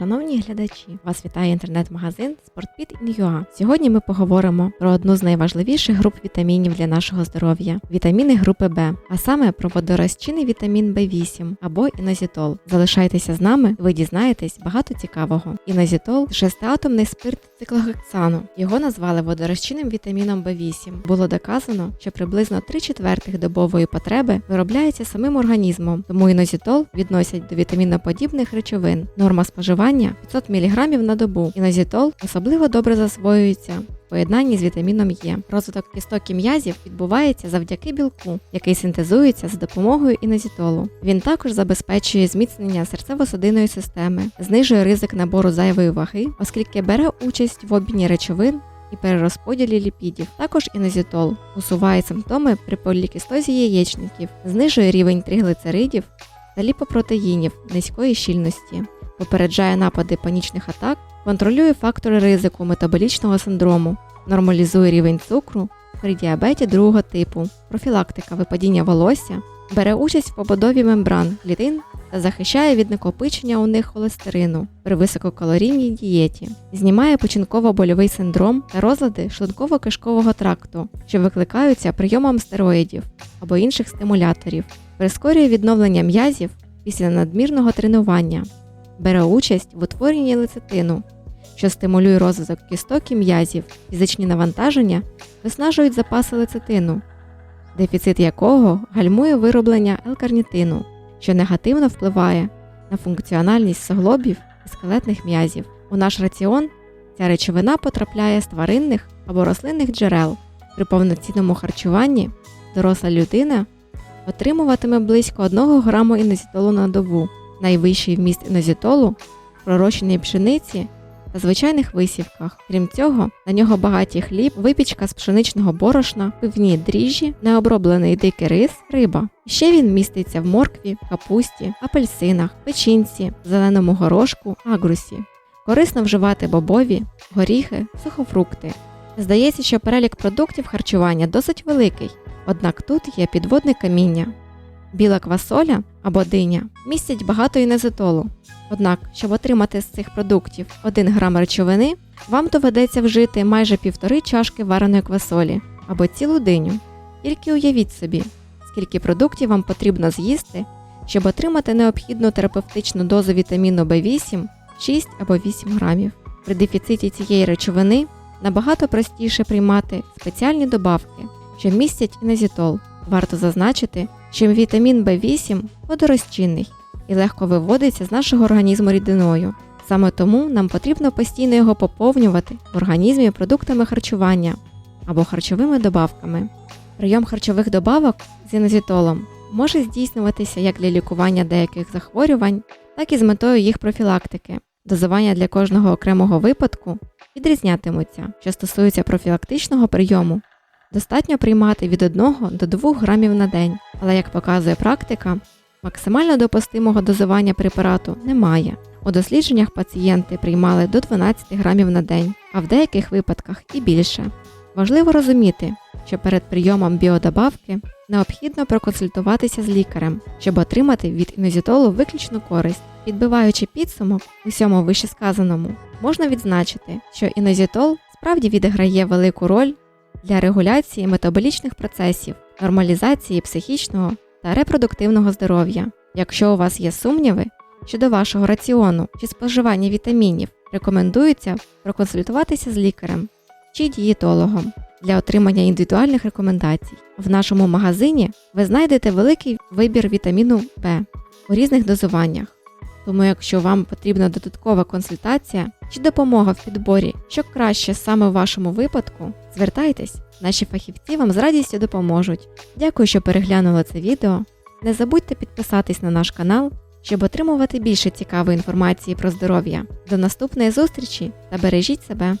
Шановні глядачі, вас вітає інтернет-магазин SportPit.in.ua. Сьогодні ми поговоримо про одну з найважливіших груп вітамінів для нашого здоров'я вітаміни групи Б, а саме про водорозчинний вітамін В8 або інозітол. Залишайтеся з нами, ви дізнаєтесь багато цікавого. Інозітол шестиатомний спирт циклогексану. Його назвали водорозчинним вітаміном В8. Було доказано, що приблизно 3 четвертих добової потреби виробляється самим організмом, тому інозітол відносять до вітаміноподібних речовин. Норма споживання 500 мг на добу. Інозітол особливо добре засвоюється поєднанні з вітаміном Е. Розвиток кісток і м'язів відбувається завдяки білку, який синтезується за допомогою інозітолу. Він також забезпечує зміцнення серцево-судинної системи, знижує ризик набору зайвої ваги, оскільки бере участь в обміні речовин і перерозподілі ліпідів. Також інозітол усуває симптоми при полікістозі яєчників, знижує рівень триглицеридів та ліпопротеїнів низької щільності, попереджає напади панічних атак, контролює фактори ризику метаболічного синдрому, нормалізує рівень цукру при діабеті другого типу, профілактика випадіння волосся, бере участь в побудові мембран клітин та захищає від накопичення у них холестерину при висококалорійній дієті, знімає починково-больовий синдром та розлади шлунково-кишкового тракту, що викликаються прийомом стероїдів або інших стимуляторів, прискорює відновлення м'язів після надмірного тренування, бере участь в утворенні лецитину, що стимулює розвиток кісток і м'язів, фізичні навантаження виснажують запаси лецитину, дефіцит якого гальмує вироблення L-карнітину, що негативно впливає на функціональність суглобів і скелетних м'язів. У наш раціон ця речовина потрапляє з тваринних або рослинних джерел. При повноцінному харчуванні доросла людина отримуватиме близько 1 граму інозітолу на добу. Найвищий вміст інозітолу в пророщеній пшениці та звичайних висівках. Крім цього, на нього багаті хліб, випічка з пшеничного борошна, пивні дріжджі, необроблений дикий рис, риба. Ще він міститься в моркві, капусті, апельсинах, печінці, зеленому горошку, агрусі. Корисно вживати бобові, горіхи, сухофрукти. Здається, що перелік продуктів харчування досить великий, однак тут є підводне каміння. Біла квасоля або диня містять багато інезитолу. Однак, щоб отримати з цих продуктів 1 грам речовини, вам доведеться вжити майже півтори чашки вареної квасолі або цілу диню. Тільки уявіть собі, скільки продуктів вам потрібно з'їсти, щоб отримати необхідну терапевтичну дозу вітаміну В8 6 або 8 грамів. При дефіциті цієї речовини набагато простіше приймати спеціальні добавки, що містять інезітол. Варто зазначити, що вітамін В8 водорозчинний і легко виводиться з нашого організму рідиною. Саме тому нам потрібно постійно його поповнювати в організмі продуктами харчування або харчовими добавками. Прийом харчових добавок з інозітолом може здійснюватися як для лікування деяких захворювань, так і з метою їх профілактики. Дозування для кожного окремого випадку відрізнятимуться, що стосується профілактичного прийому. Достатньо приймати від 1 до 2 грамів на день, але як показує практика, максимально допустимого дозування препарату немає. У дослідженнях пацієнти приймали до 12 грамів на день, а в деяких випадках і більше. Важливо розуміти, що перед прийомом біодобавки необхідно проконсультуватися з лікарем, щоб отримати від інозітолу виключну користь. Підбиваючи підсумок усьому вищесказаному, можна відзначити, що інозітол справді відіграє велику роль для регуляції метаболічних процесів, нормалізації психічного та репродуктивного здоров'я. Якщо у вас є сумніви щодо вашого раціону чи споживання вітамінів, рекомендується проконсультуватися з лікарем чи дієтологом для отримання індивідуальних рекомендацій. В нашому магазині ви знайдете великий вибір вітаміну В у різних дозуваннях. Тому, якщо вам потрібна додаткова консультація чи допомога в підборі, що краще саме в вашому випадку, звертайтесь, наші фахівці вам з радістю допоможуть. Дякую, що переглянули це відео. Не забудьте підписатись на наш канал, щоб отримувати більше цікавої інформації про здоров'я. До наступної зустрічі та бережіть себе!